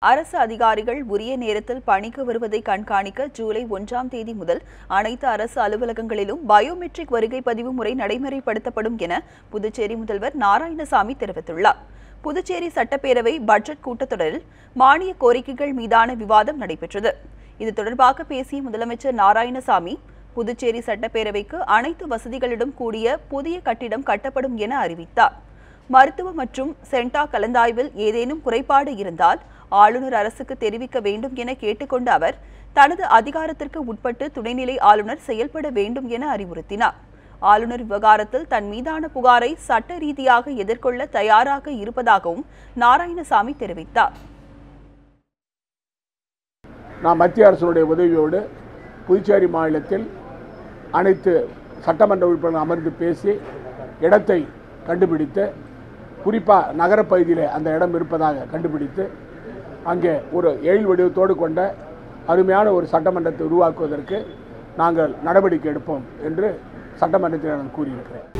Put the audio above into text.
அரசு அதிகாரிகள் உரிய நேரத்தில் பணிக்கு வருவதை கண்காணிக்க ஜூலை ஒன்றாம் தேதி முதல் அனைத்து அரசு அலுவலகங்களிலும் பயோமெட்ரிக் வருகை பதிவு முறை நடைமுறைப்படுத்தப்படும் என புதுச்சேரி முதல்வர் நாராயணசாமி தெரிவித்துள்ளார். புதுச்சேரி சட்டப்பேரவை பட்ஜெட் கூட்டத்தொடரில் மானிய கோரிக்கைகள் மீதான விவாதம் நடைபெற்றது. இது தொடர்பாக பேசிய முதலமைச்சர் நாராயணசாமி புதுச்சேரி சட்டப்பேரவைக்கு அனைத்து வசதிகளிடம் கூடிய புதிய கட்டிடம் கட்டப்படும் என அறிவித்தார். மருத்துவ மற்றும் சென்டா கலந்தாய்வில் ஏதேனும் குறைபாடு இருந்தால் ஆளுநர் அரசுக்கு தெரிவிக்க வேண்டும் என கேட்டுக்கொண்ட அவர் தனது அதிகாரத்திற்கு உட்பட்டு துணைநிலை ஆளுநர் செயல்பட வேண்டும் என அறிவுறுத்தினார். ஆளுநர் விவகாரத்தில் தன் மீதான புகாரை சட்ட ரீதியாக எதிர்கொள்ள தயாராக இருப்பதாகவும் நாராயணசாமி தெரிவித்தார். நான் மத்திய அரசுடைய உதவியோடு புதுச்சேரி மாநிலத்தில் அனைத்து சட்டமன்ற உறுப்பினர்கள் அமர்ந்து பேசி இடத்தை கண்டுபிடித்து குறிப்பாக நகரப்பகுதியில் அந்த இடம் இருப்பதாக கண்டுபிடித்து அங்கே ஒரு எழில் வடிவத்தோடு கொண்ட அருமையான ஒரு சட்டமன்றத்தை உருவாக்குவதற்கு நாங்கள் நடவடிக்கை எடுப்போம் என்று சட்டமன்றத்தில் நான் கூறியிருக்கிறேன்.